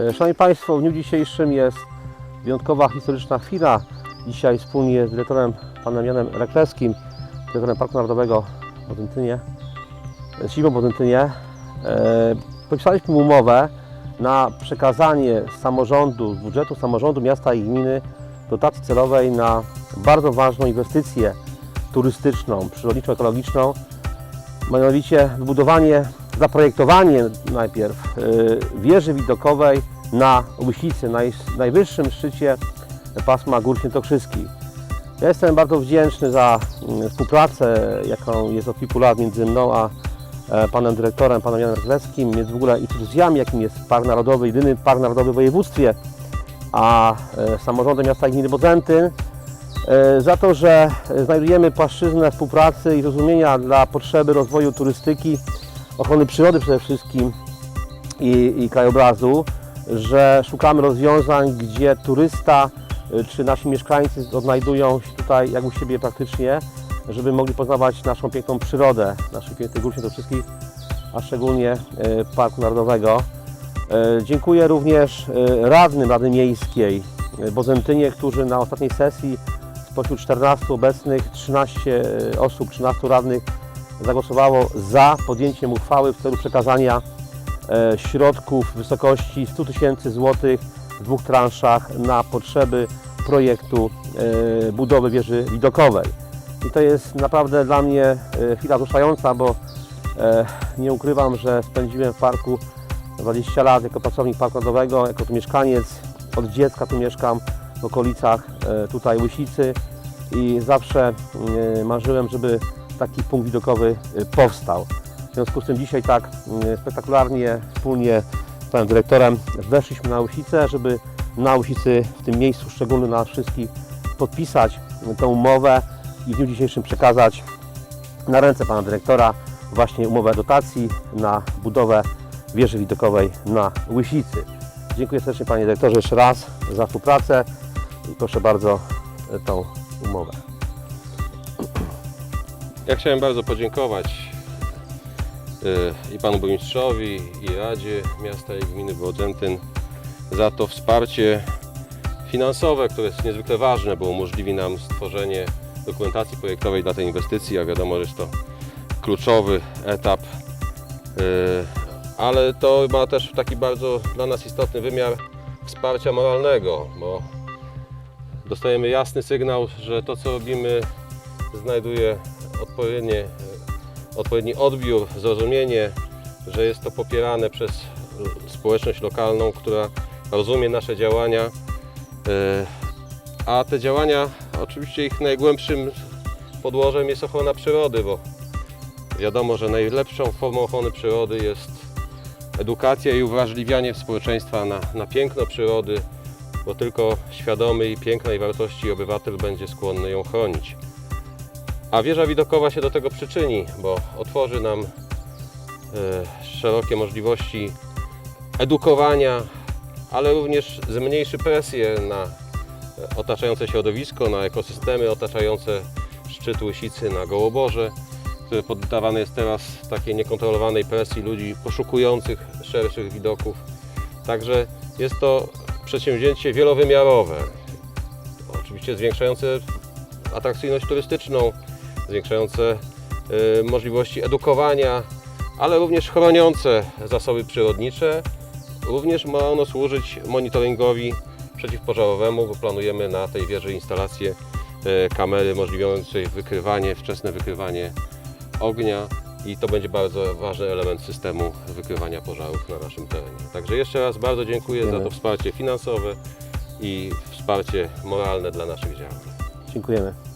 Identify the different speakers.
Speaker 1: E, Szanowni Państwo, w dniu dzisiejszym jest wyjątkowa historyczna chwila. Dzisiaj wspólnie z dyrektorem panem Janem Rekleskim, dyrektorem Parku Narodowego w Bodyntynie, z siedzibą Bodyntynie, e, podpisaliśmy umowę na przekazanie samorządu, z budżetu samorządu miasta i gminy dotacji celowej na bardzo ważną inwestycję turystyczną, przyrodniczą, ekologiczną, mianowicie wybudowanie, zaprojektowanie najpierw y, wieży widokowej na Łysicy, naj, najwyższym szczycie pasma Gór Świętokrzyskich. Ja jestem bardzo wdzięczny za mm, współpracę, jaką jest od kilku lat między mną a e, panem dyrektorem, panem Janem Zlewskim, między w ogóle instytucjami, jakim jest Park Narodowy, jedyny park narodowy w województwie, a e, samorządem miasta gminy Bodzentyn, e, za to, że znajdujemy płaszczyznę współpracy i zrozumienia dla potrzeby rozwoju turystyki, ochrony przyrody przede wszystkim i, i krajobrazu, że szukamy rozwiązań, gdzie turysta y, czy nasi mieszkańcy odnajdują się tutaj jak u siebie praktycznie, żeby mogli poznawać naszą piękną przyrodę, naszych pięknych gór świętokrzyskich, a szczególnie y, Parku Narodowego. Y, Dziękuję również radnym Rady Miejskiej Bozentynie, którzy na ostatniej sesji spośród 14 obecnych 13 osób, 13 radnych zagłosowało za podjęciem uchwały w celu przekazania e, środków w wysokości 100 tysięcy złotych w dwóch transzach na potrzeby projektu e, budowy wieży widokowej. I to jest naprawdę dla mnie e, chwila wzruszająca, bo nie ukrywam, że spędziłem w parku 20 lat jako pracownik Parku Narodowego, jako tu mieszkaniec. Od dziecka tu mieszkam w okolicach tutaj Łysicy i zawsze marzyłem, żeby taki punkt widokowy e, powstał. W związku z tym dzisiaj tak e, spektakularnie wspólnie z panem dyrektorem weszliśmy na Łysicę, żeby na Łysicy w tym miejscu szczególnym dla wszystkich podpisać tę umowę i w dniu dzisiejszym przekazać na ręce pana dyrektora właśnie umowę dotacji na budowę wieży widokowej na Łysicy. Dziękuję serdecznie panie dyrektorze jeszcze raz za współpracę i proszę bardzo e, tą umowę.
Speaker 2: Ja chciałem bardzo podziękować y, i panu burmistrzowi, i Radzie Miasta i Gminy Bodzentyn za to wsparcie finansowe, które jest niezwykle ważne, bo umożliwi nam stworzenie dokumentacji projektowej dla tej inwestycji, a wiadomo, że jest to kluczowy etap, y, ale to ma też taki bardzo dla nas istotny wymiar wsparcia moralnego, bo dostajemy jasny sygnał, że to co robimy znajduje odpowiednie, odpowiedni odbiór, zrozumienie, że jest to popierane przez społeczność lokalną, która rozumie nasze działania. E, A te działania, oczywiście ich najgłębszym podłożem jest ochrona przyrody, bo wiadomo, że najlepszą formą ochrony przyrody jest edukacja i uwrażliwianie społeczeństwa na, na piękno przyrody, bo tylko świadomy i pięknej wartości obywatel będzie skłonny ją chronić. A wieża widokowa się do tego przyczyni, bo otworzy nam e, szerokie możliwości edukowania, ale również zmniejszy presję na e, otaczające środowisko, na ekosystemy otaczające szczyt Łysicy, na Gołoborze, które poddawane jest teraz takiej niekontrolowanej presji ludzi poszukujących szerszych widoków. Także jest to przedsięwzięcie wielowymiarowe, oczywiście zwiększające atrakcyjność turystyczną, zwiększające y, możliwości edukowania, ale również chroniące zasoby przyrodnicze. Również ma ono służyć monitoringowi przeciwpożarowemu, bo planujemy na tej wieży instalację y, kamery umożliwiającej wykrywanie, wczesne wykrywanie ognia i to będzie bardzo ważny element systemu wykrywania pożarów na naszym terenie. Także jeszcze raz bardzo dziękuję za to wsparcie finansowe i wsparcie moralne dla naszych działań.
Speaker 1: Dziękujemy.